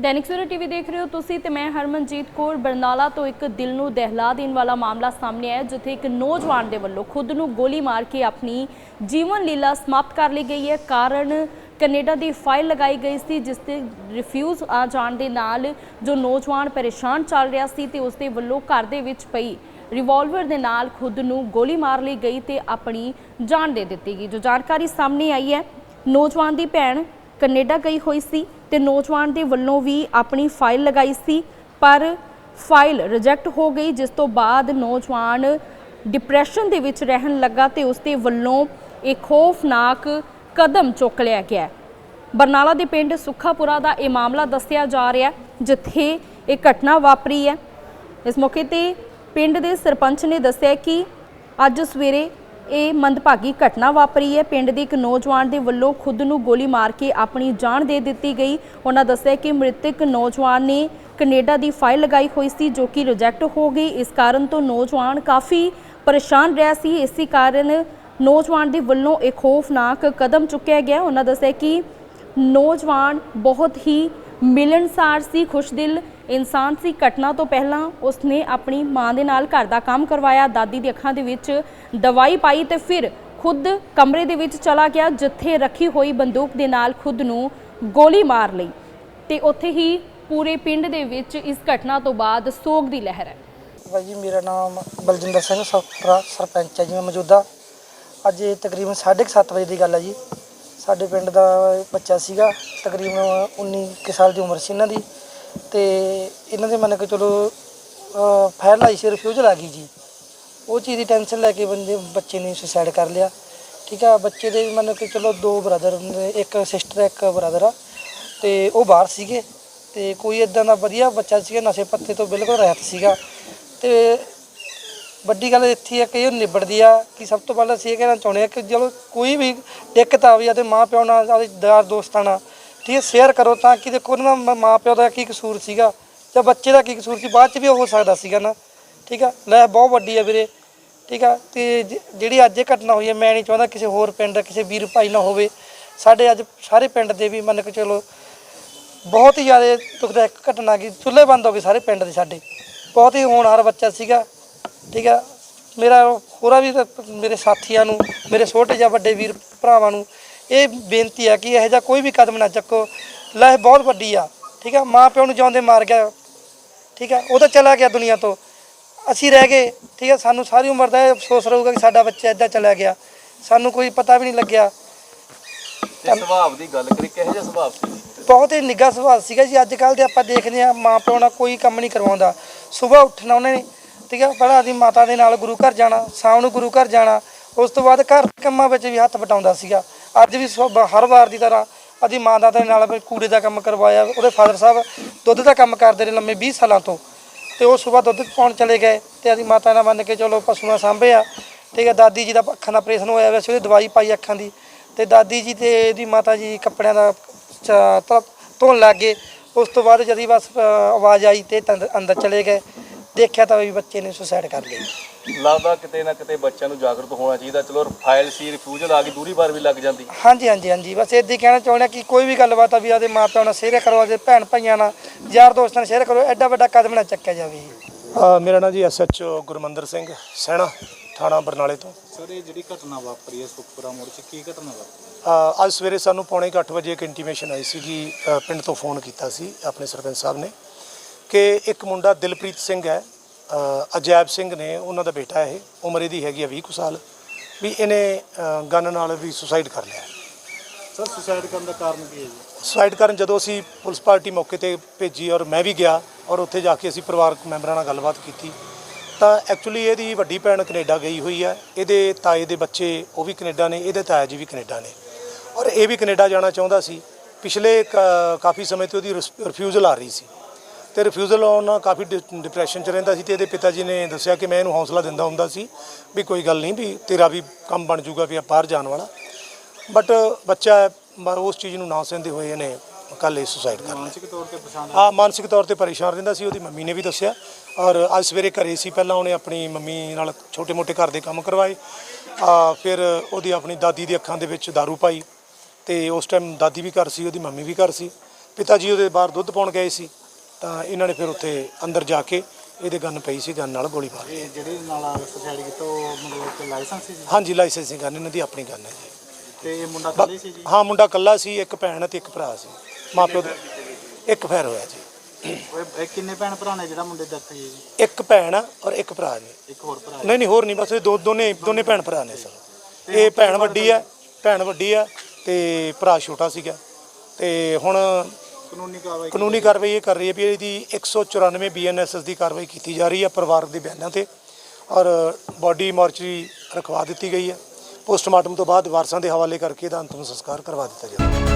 Dainik Savera TV ਦੇਖ ਰਹੇ ਹੋ ਤੁਸੀਂ ਤੇ ਮੈਂ ਹਰਮਨਜੀਤ ਕੌਰ ਬਰਨਾਲਾ ਤੋਂ ਇੱਕ ਦਿਲ ਨੂੰ ਦਹਿਲਾ ਦੇਣ ਵਾਲਾ ਮਾਮਲਾ ਸਾਹਮਣੇ ਆਇਆ, ਜਿੱਥੇ ਇੱਕ ਨੌਜਵਾਨ ਦੇ ਵੱਲੋਂ ਖੁਦ ਨੂੰ ਗੋਲੀ ਮਾਰ ਕੇ ਆਪਣੀ ਜੀਵਨ ਲੀਲਾ ਸਮਾਪਤ ਕਰ ਲਈ ਗਈ ਹੈ। ਕਾਰਨ ਕੈਨੇਡਾ ਦੀ ਫਾਈਲ ਲਗਾਈ ਗਈ ਸੀ, ਜਿਸ ਤੇ ਰਿਫਿਊਜ਼ ਆ ਜਾਣ ਦੇ ਨਾਲ ਜੋ ਨੌਜਵਾਨ ਪਰੇਸ਼ਾਨ ਚੱਲ ਰਿਹਾ ਸੀ ਤੇ ਉਸ ਦੇ ਵੱਲੋਂ ਘਰ ਦੇ ਵਿੱਚ ਪਈ ਰਿਵਾਲਵਰ ਦੇ ਨਾਲ ਖੁਦ ਨੂੰ ਗੋਲੀ ਮਾਰ ਲਈ ਗਈ ਤੇ ਆਪਣੀ ਜਾਨ ਦੇ ਦਿੱਤੀ ਗਈ। ਜੋ ਜਾਣਕਾਰੀ ਸਾਹਮਣੇ ਆਈ ਹੈ, ਨੌਜਵਾਨ ਦੀ ਭੈਣ ਕੈਨੇਡਾ ਗਈ ਹੋਈ ਸੀ ਤੇ ਨੌਜਵਾਨ ਦੇ ਵੱਲੋਂ ਵੀ ਆਪਣੀ ਫਾਈਲ ਲਗਾਈ ਸੀ, ਪਰ ਫਾਈਲ ਰਿਜੈਕਟ ਹੋ ਗਈ, ਜਿਸ ਤੋਂ ਬਾਅਦ ਨੌਜਵਾਨ ਡਿਪਰੈਸ਼ਨ ਦੇ ਵਿੱਚ ਰਹਿਣ ਲੱਗਾ ਤੇ ਉਸ ਦੇ ਵੱਲੋਂ ਇਹ ਖੌਫਨਾਕ ਕਦਮ ਚੁੱਕ ਲਿਆ ਗਿਆ ਬਰਨਾਲਾ ਦੇ ਪਿੰਡ ਸੁੱਖਾਪੁਰਾ ਦਾ ਇਹ ਮਾਮਲਾ ਦੱਸਿਆ ਜਾ ਰਿਹਾ ਜਿੱਥੇ ਇਹ ਘਟਨਾ ਵਾਪਰੀ ਹੈ। ਇਸ ਮੌਕੇ ਤੇ ਪਿੰਡ ਦੇ ਸਰਪੰਚ ਨੇ ਦੱਸਿਆ ਕਿ ਅੱਜ ਸਵੇਰੇ ਇਹ ਮੰਦਭਾਗੀ ਘਟਨਾ ਵਾਪਰੀ ਹੈ। ਪਿੰਡ ਦੇ ਇੱਕ ਨੌਜਵਾਨ ਦੇ ਵੱਲੋਂ ਖੁਦ ਨੂੰ ਗੋਲੀ ਮਾਰ ਕੇ ਆਪਣੀ ਜਾਨ ਦੇ ਦਿੱਤੀ ਗਈ। ਉਹਨਾਂ ਦੱਸਿਆ ਕਿ ਮ੍ਰਿਤਕ ਨੌਜਵਾਨ ਨੇ ਕੈਨੇਡਾ ਦੀ ਫਾਈਲ ਲਗਾਈ ਹੋਈ ਸੀ, ਜੋ ਕਿ ਰਿਜੈਕਟ ਹੋ ਗਈ। ਇਸ ਕਾਰਨ ਤੋਂ ਨੌਜਵਾਨ ਕਾਫੀ ਪਰੇਸ਼ਾਨ ਰਿਹਾ ਸੀ। ਇਸੇ ਕਾਰਨ ਨੌਜਵਾਨ ਦੇ ਵੱਲੋਂ ਇੱਕ ਖੌਫਨਾਕ ਕਦਮ ਚੁੱਕਿਆ ਗਿਆ। ਉਹਨਾਂ ਦੱਸਿਆ ਕਿ ਨੌਜਵਾਨ ਬਹੁਤ ਹੀ ਮਿਲਣਸਾਰ ਸੀ ਖੁਸ਼ਦਿਲ ਇਨਸਾਨ ਸੀ। ਘਟਨਾ ਤੋਂ ਪਹਿਲਾਂ ਉਸਨੇ ਆਪਣੀ ਮਾਂ ਦੇ ਨਾਲ ਘਰ ਦਾ ਕੰਮ ਕਰਵਾਇਆ। ਦਾਦੀ ਦੀ ਅੱਖਾਂ ਦੇ ਵਿੱਚ ਦਵਾਈ ਪਾਈ ਤੇ ਫਿਰ ਖੁਦ ਕਮਰੇ ਦੇ ਵਿੱਚ ਚਲਾ ਗਿਆ, ਜਿੱਥੇ ਰੱਖੀ ਹੋਈ ਬੰਦੂਕ ਦੇ ਨਾਲ ਖੁਦ ਨੂੰ ਗੋਲੀ ਮਾਰ ਲਈ। ਤੇ ਉੱਥੇ ਹੀ ਪੂਰੇ ਪਿੰਡ ਦੇ ਵਿੱਚ ਇਸ ਘਟਨਾ ਤੋਂ ਬਾਅਦ ਸੋਗ ਦੀ ਲਹਿਰ ਹੈ। ਭਾਈ ਜੀ, ਮੇਰਾ ਨਾਮ ਬਲਜਿੰਦਰ ਸਿੰਘ ਸਫਰਾ ਸਰਪੰਚ ਹੈ ਜੀ, ਮੈਂ ਮੌਜੂਦਾ। ਅੱਜ ਇਹ ਤਕਰੀਬਨ 7:30 ਵਜੇ ਦੀ ਗੱਲ ਹੈ ਜੀ। ਸਾਡੇ ਪਿੰਡ ਦਾ ਬੱਚਾ ਸੀਗਾ, ਤਕਰੀਬਨ 19 ਕੁ ਸਾਲ ਦੀ ਉਮਰ ਸੀ ਇਹਨਾਂ ਦੀ। ਤੇ ਇਹਨਾਂ ਦੇ ਮੰਨ ਕੇ ਚਲੋ ਫਾਇਰ ਲਾਈ ਸੀ ਰਿਫਿਊਜ਼ਲ ਆ ਗਈ ਜੀ। ਉਹ ਚੀਜ਼ ਦੀ ਟੈਨਸ਼ਨ ਲੈ ਕੇ ਬੰਦੇ, ਬੱਚੇ ਨੇ ਸੁਸਾਈਡ ਕਰ ਲਿਆ। ਠੀਕ ਆ, ਬੱਚੇ ਦੇ ਮੰਨ ਕੇ ਚਲੋ ਦੋ ਬ੍ਰਦਰ ਇੱਕ ਸਿਸਟਰ ਇੱਕ ਬ੍ਰਦਰ ਆ। ਤੇ ਉਹ ਬਾਹਰ ਸੀਗੇ। ਤੇ ਕੋਈ ਇਦਾਂ ਦਾ ਵਧੀਆ ਬੱਚਾ ਸੀਗਾ, ਨਸ਼ੇ ਪੱਤੇ ਤੋਂ ਬਿਲਕੁਲ ਰਹਿਤ ਸੀਗਾ। ਤੇ ਵੱਡੀ ਗੱਲ ਇੱਥੇ ਹੈ ਕਿ ਇਹ ਨਿਬੜਦੀ ਆ, ਕਿ ਸਭ ਤੋਂ ਪਹਿਲਾਂ ਅਸੀਂ ਇਹ ਕਹਿਣਾ ਚਾਹੁੰਦੇ ਆ ਕਿ ਜਦੋਂ ਕੋਈ ਵੀ ਦਿੱਕਤ ਆਵੇ ਅਤੇ ਮਾਂ ਪਿਓ ਨਾਲ ਆਪਦੇ ਯਾਰ ਦੋਸਤਾਂ ਨਾਲ, ਠੀਕ ਹੈ ਸ਼ੇਅਰ ਕਰੋ ਤਾਂ ਕਿ ਦੇਖੋ ਉਹਨਾਂ ਦਾ ਮਾਂ ਪਿਓ ਦਾ ਕੀ ਕਸੂਰ ਸੀਗਾ ਜਾਂ ਬੱਚੇ ਦਾ ਕੀ ਕਸੂਰ ਸੀ, ਬਾਅਦ ਚ ਵੀ ਉਹ ਹੋ ਸਕਦਾ ਸੀਗਾ ਨਾ, ਠੀਕ ਆ? ਲੈ, ਬਹੁਤ ਵੱਡੀ ਆ ਵੀਰੇ, ਠੀਕ ਆ? ਤੇ ਜ- ਜਿਹੜੀ ਅੱਜ ਇਹ ਘਟਨਾ ਹੋਈ ਹੈ ਮੈਂ ਨਹੀਂ ਚਾਹੁੰਦਾ ਕਿਸੇ ਹੋਰ ਪਿੰਡ, ਕਿਸੇ ਵੀਰ ਭਾਈ ਨਾਲ ਹੋਵੇ, ਸਾਡੇ ਅੱਜ ਸਾਰੇ ਪਿੰਡ ਦੇ ਵੀ ਮੰਨ ਕੇ ਚਲੋ ਬਹੁਤ ਹੀ ਜ਼ਿਆਦਾ ਦੁਖਦਾਇਕ ਘਟਨਾ ਕੀ ਚੁੱਲ੍ਹੇ ਬੰਦ ਹੋ ਗਏ ਸਾਰੇ ਪਿੰਡ ਦੇ ਸਾਡੇ, ਬਹੁਤ ਹੀ ਹੋਣਹਾਰ ਬੱਚਾ ਸੀਗਾ ਠੀਕ ਆ? ਮੇਰਾ ਹੋਰਾਂ ਵੀ ਮੇਰੇ ਸਾਥੀਆਂ ਨੂੰ ਮੇਰੇ ਛੋਟੇ ਜਾਂ ਵੱਡੇ ਵੀਰ ਭਰਾਵਾਂ ਨੂੰ ਇਹ ਬੇਨਤੀ ਆ ਕਿ ਇਹੋ ਜਿਹਾ ਕੋਈ ਵੀ ਕਦਮ ਨਾ ਚੱਕੋ। ਲੈ ਬਹੁਤ ਵੱਡੀ ਆ ਠੀਕ ਆ? ਮਾਂ ਪਿਓ ਨੂੰ ਜਿਉਂਦੇ ਮਾਰ ਗਿਆ ਠੀਕ ਆ? ਉਹ ਤਾਂ ਚਲਾ ਗਿਆ ਦੁਨੀਆ ਤੋਂ। ਅਸੀਂ ਰਹਿ ਗਏ ਠੀਕ ਆ? ਸਾਨੂੰ ਸਾਰੀ ਉਮਰ ਦਾ ਇਹ ਅਫਸੋਸ ਰਹੂਗਾ ਕਿ ਸਾਡਾ ਬੱਚਾ ਇੱਦਾਂ ਚਲਾ ਗਿਆ। ਸਾਨੂੰ ਕੋਈ ਪਤਾ ਵੀ ਨਹੀਂ ਲੱਗਿਆ। ਤੇ ਸੁਭਾਅ ਦੀ ਗੱਲ ਕਰੀ ਕਿਹੋ ਜਿਹਾ ਸੁਭਾਅ ਸੀ? ਬਹੁਤ ਹੀ ਨਿੱਘਾ ਸੁਭਾਅ ਸੀਗਾ ਜੀ। ਅੱਜ ਕੱਲ ਦੇ ਆਪਾਂ ਦੇਖਦੇ ਆ ਮਾਂ ਪਿਓ ਨਾਲ ਕੋਈ ਕੰਮ ਨਹੀਂ ਕਰਵਾਉਂਦਾ। ਸਵੇਰ ਉੱਠਣਾ ਉਹਨੇ ਨੇ ਠੀਕ ਆ ਪਹਿਲਾਂ ਆਦੀ ਮਾਤਾ ਦੇ ਨਾਲ ਗੁਰੂ ਘਰ ਜਾਣਾ ਸ਼ਾਮ ਨੂੰ ਗੁਰੂ ਘਰ ਜਾਣਾ ਉਸ ਤੋਂ ਬਾਅਦ ਘਰ ਦੇ ਕੰਮਾਂ ਵਿੱਚ ਵੀ ਹੱਥ ਵਟਾਉਂਦਾ ਸੀਗਾ। ਅੱਜ ਵੀ ਸੁਬਹ ਹਰ ਵਾਰ ਦੀ ਤਰ੍ਹਾਂ ਆਦੀ ਮਾਤਾ ਦੇ ਨਾਲ ਵੀ ਕੂੜੇ ਦਾ ਕੰਮ ਕਰਵਾਇਆ ਉਹਦੇ ਫਾਦਰ ਸਾਹਿਬ ਦੁੱਧ ਦਾ ਕੰਮ ਕਰਦੇ ਨੇ ਲੰਮੇ 20 ਸਾਲਾਂ ਤੋਂ। ਤੇ ਉਹ ਸਵੇਰ ਦੁੱਧ ਪਾਉਣ ਚਲੇ ਗਏ ਤੇ ਆਦੀ ਮਾਤਾ ਨਾਲ ਮੰਨ ਕੇ ਚਲੋ ਪਸ਼ੂਆਂ ਸਾਂਭਿਆ ਠੀਕ ਹੈ ਦਾਦੀ ਜੀ ਦਾ ਅੱਖਾਂ ਦਾ ਆਪਰੇਸ਼ਨ ਹੋਇਆ ਵੈਸੇ ਉਹਦੀ ਦਵਾਈ ਪਾਈ ਅੱਖਾਂ ਦੀ। ਤੇ ਦਾਦੀ ਜੀ ਤੇ ਇਹਦੀ ਮਾਤਾ ਜੀ ਕੱਪੜਿਆਂ ਦਾ ਚ- ਧ- ਧੋਣ ਲੱਗ ਗਏ। ਉਸ ਤੋਂ ਬਾਅਦ ਜਦੀ ਬਸ ਅ, ਆਵਾਜ਼ ਆਈ ਤੇ ਤੰਦ- ਅੰਦਰ ਚਲੇ ਗਏ। ਦੇਖਿਆ ਤਾਂ ਵੀ ਬੱਚੇ ਨੇ ਸੁਸਾਈਡ ਕਰ ਲਈ। ਲੱਗਦਾ ਕਿਤੇ ਨਾ ਕਿਤੇ ਬੱਚਿਆਂ ਨੂੰ ਜਾਗਰੂਕ ਹੋਣਾ ਚਾਹੀਦਾ। ਚਲੋ ਫਾਈਲ ਸੀ ਰਿਫਿਊਜ਼ਲ ਆ ਗਈ ਦੂਰੀ ਵਾਰ ਵੀ ਲੱਗ ਜਾਂਦੀ। ਹਾਂਜੀ ਹਾਂਜੀ ਹਾਂਜੀ। ਬਸ ਇੱਦਾਂ ਹੀ ਕਹਿਣਾ ਚਾਹੁੰਦੇ ਕਿ ਕੋਈ ਵੀ ਗੱਲਬਾਤ ਆ ਵੀ ਆਦੇ ਮਾਪਿਆਂ ਨਾਲ ਸ਼ੇਅਰ ਕਰੋ ਆਦੇ ਭੈਣ ਭਾਈਆਂ ਨਾਲ ਯਾਰ ਦੋਸਤਾਂ ਨਾਲ ਸ਼ੇਅਰ ਕਰੋ ਐਡਾ ਵੱਡਾ ਕਦਮ ਨਾ ਚੱਕਿਆ ਜਾਵੇ। ਅ, ਮੇਰਾ ਨਾਮ ਜੀ ਐਸਐਚਓ ਗੁਰਮੰਦਰ ਸਿੰਘ ਸੈਣਾ ਥਾਣਾ ਬਰਨਾਲੇ ਤੋਂ। ਸਰ ਇਹ ਜਿਹੜੀ ਘਟਨਾ ਵਾਪਰੀ ਹੈ ਸੁਖਪੁਰਾ ਮੋੜ 'ਚ ਕੀ ਘਟਨਾ ਵਾਪਰੀ? ਅ, ਅੱਜ ਸਵੇਰੇ ਸਾਨੂੰ ਪੌਣੇ ਕੁ ਅੱਠ ਵਜੇ ਇੱਕ ਇੰਟੀਮੇਸ਼ਨ ਆਈ ਸੀ ਕਿ ਅ, ਪਿੰਡ ਤੋਂ ਫੋਨ ਕੀਤਾ ਸੀ ਆਪਣੇ ਸਰਪੰਚ ਸਾਹਿਬ ਨੇ। ਕਿ ਇੱਕ ਮੁੰਡਾ ਦਿਲਪ੍ਰੀਤ ਸਿੰਘ ਹੈ ਅਜੈਬ ਸਿੰਘ ਨੇ ਉਹਨਾਂ ਦਾ ਬੇਟਾ ਇਹ ਉਮਰ ਇਹਦੀ ਹੈਗੀ ਆ 20 ਕੁ ਸਾਲ ਵੀ ਇਹਨੇ ਗਨ ਨਾਲ ਵੀ ਸੁਸਾਈਡ ਕਰ ਲਿਆ। ਸਰ ਸੁਸਾਈਡ ਕਰਨ ਦਾ ਕਾਰਨ ਕੀ ਹੈ ਜੀ? ਸੁਸਾਈਡ ਕਰਨ ਜਦੋਂ ਅਸੀਂ ਪੁਲਿਸ ਪਾਰਟੀ ਮੌਕੇ ਤੇ ਭੇਜੀ ਔਰ ਮੈਂ ਵੀ ਗਿਆ ਔਰ ਉੱਥੇ ਜਾ ਕੇ ਅਸੀਂ ਪਰਿਵਾਰਕ ਮੈਂਬਰਾਂ ਨਾਲ ਗੱਲਬਾਤ ਕੀਤੀ ਤਾਂ ਐਕਚੁਅਲੀ ਇਹਦੀ ਵੱਡੀ ਭੈਣ ਕੈਨੇਡਾ ਗਈ ਹੋਈ ਹੈ ਇਹਦੇ ਤਾਏ ਦੇ ਬੱਚੇ ਉਹ ਵੀ ਕੈਨੇਡਾ ਨੇ ਇਹਦੇ ਤਾਇਆ ਜੀ ਵੀ ਕੈਨੇਡਾ ਨੇ। ਔਰ ਇਹ ਵੀ ਕੈਨੇਡਾ ਜਾਣਾ ਚਾਹੁੰਦਾ ਸੀ ਪਿਛਲੇ ਕਾਫੀ ਸਮੇਂ ਤੋਂ ਉਹਦੀ ਰਿਫਿਊਜ਼ਲ ਆ ਰਹੀ ਸੀ। ਤੇ ਰਿਫਿਊਜ਼ਲ ਆਉਣ ਨਾਲ ਕਾਫੀ ਡਿਪਰੈਸ਼ਨ ਚ ਰਹਿੰਦਾ ਸੀ ਤੇ ਇਹਦੇ ਪਿਤਾ ਜੀ ਨੇ ਦੱਸਿਆ ਕਿ ਮੈਂ ਇਹਨੂੰ ਹੌਸਲਾ ਦਿੰਦਾ ਹੁੰਦਾ ਸੀ ਵੀ ਕੋਈ ਗੱਲ ਨਹੀਂ ਵੀ ਤੇਰਾ ਵੀ ਕੰਮ ਬਣ ਜਾਊਗਾ ਵੀ ਆ ਬਾਹਰ ਜਾਣ ਵਾਲਾ। ਬਟ ਬੱਚਾ ਉਸ ਚੀਜ਼ ਨੂੰ ਨਾ ਸਹਿੰਦੇ ਹੋਏ ਇਹਨੇ ਕੱਲ ਇਹ ਸੁਸਾਈਡ ਕਰ ਲਿਆ। ਮਾਨਸਿਕ ਤੌਰ ਤੇ ਪਛਾਣ ਹਾਂ ਮਾਨਸਿਕ ਤੌਰ ਤੇ ਪਰੇਸ਼ਾਨ ਰਹਿੰਦਾ ਸੀ ਉਹਦੀ ਮੰਮੀ ਨੇ ਵੀ ਦੱਸਿਆ। ਔਰ ਅੱਜ ਸਵੇਰੇ ਘਰੇ ਸੀ ਪਹਿਲਾਂ ਉਹਨੇ ਆਪਣੀ ਮੰਮੀ ਨਾਲ ਛੋਟੇ-ਮੋਟੇ ਘਰ ਦੇ ਕੰਮ ਕਰਵਾਏ। ਆ ਫਿਰ ਉਹਦੀ ਆਪਣੀ ਦਾਦੀ ਦੀ ਅੱਖਾਂ ਦੇ ਵਿੱਚ दारू ਪਾਈ ਤੇ ਉਸ ਟਾਈਮ ਦਾਦੀ ਵੀ ਘਰ ਸੀ ਉਹਦੀ ਮੰਮੀ ਵੀ ਘਰ ਸੀ। ਪਿਤਾ ਜੀ ਉਹਦੇ ਬਾਹਰ ਦੁੱਧ ਪਾਉਣ ਗਏ ਸੀ। ਤਾਂ ਇਹਨਾਂ ਨੇ ਫਿਰ ਉੱਥੇ ਅੰਦਰ ਜਾ ਕੇ ਇਹਦੇ ਗਨ ਪਈ ਸੀ ਗਨ ਨਾਲ ਗੋਲੀ ਮਾਰ ਇਹ ਜਿਹੜੇ ਨਾਲ ਸੁਸਾਇਡ ਕੀਤਾ ਉਹ ਮਤਲਬ ਕਿ ਲਾਇਸੈਂਸ ਸੀ ਜੀ? ਹਾਂਜੀ ਲਾਇਸੈਂਸਿੰਗ ਗਨ ਇਹਨਾਂ ਦੀ ਆਪਣੀ ਗਨ ਹੈ ਜੀ। ਤੇ ਇਹ ਮੁੰਡਾ ਕੱਲੇ ਸੀ ਜੀ? ਹਾਂ ਮੁੰਡਾ ਕੱਲਾ ਸੀ ਇੱਕ ਭੈਣ ਤੇ ਇੱਕ ਭਰਾ ਸੀ। ਮਾਪਿਓ ਦੇ ਇੱਕ ਫੈਰ ਹੋਇਆ ਜੀ। ਉਹ ਇਹ ਕਿੰਨੇ ਭੈਣ ਭਰਾ ਨੇ ਜਿਹੜਾ ਮੁੰਡੇ ਦੀ death ਹੋਈ ਹੈ ਜੀ? ਇੱਕ ਭੈਣ ਆ ਔਰ ਇੱਕ ਭਰਾ ਜੀ। ਇੱਕ ਹੋਰ ਭਰਾ। ਨਹੀਂ ਨਹੀਂ ਹੋਰ ਨਹੀਂ ਬਸ ਇਹ ਦੋ ਦੋਨੇ ਦੋਨੇ ਭੈਣ ਭਰਾ ਨੇ ਸਰ। ਇਹ ਭੈਣ ਵੱਡੀ ਆ ਭੈਣ ਵੱਡੀ ਆ ਤੇ ਭਰਾ ਛੋਟਾ ਸੀਗਾ। ਤੇ ਹੁਣ ਕਾਨੂੰਨੀ ਕਾਰਵਾਈ ਕਾਨੂੰਨੀ ਕਾਰਵਾਈ ਇਹ ਕਰ ਰਹੀ ਹੈ ਵੀ ਇਹਦੀ 194 ਬੀਐਨਐਸਐਸ ਦੀ ਕਾਰਵਾਈ ਕੀਤੀ ਜਾ ਰਹੀ ਹੈ ਪਰਿਵਾਰ ਦੇ ਬਿਆਨਾਂ ਤੇ ਔਰ ਬਾਡੀ ਮੋਰਚਰੀ ਰਖਵਾ ਦਿੱਤੀ ਗਈ ਹੈ। ਪੋਸਟਮਾਰਟਮ ਤੋਂ ਬਾਅਦ ਵਾਰਸਾਂ ਦੇ ਹਵਾਲੇ ਕਰਕੇ ਇਹਦਾ ਅੰਤਿਮ ਸੰਸਕਾਰ ਕਰਵਾ ਦਿੱਤਾ ਜਾਵੇਗਾ।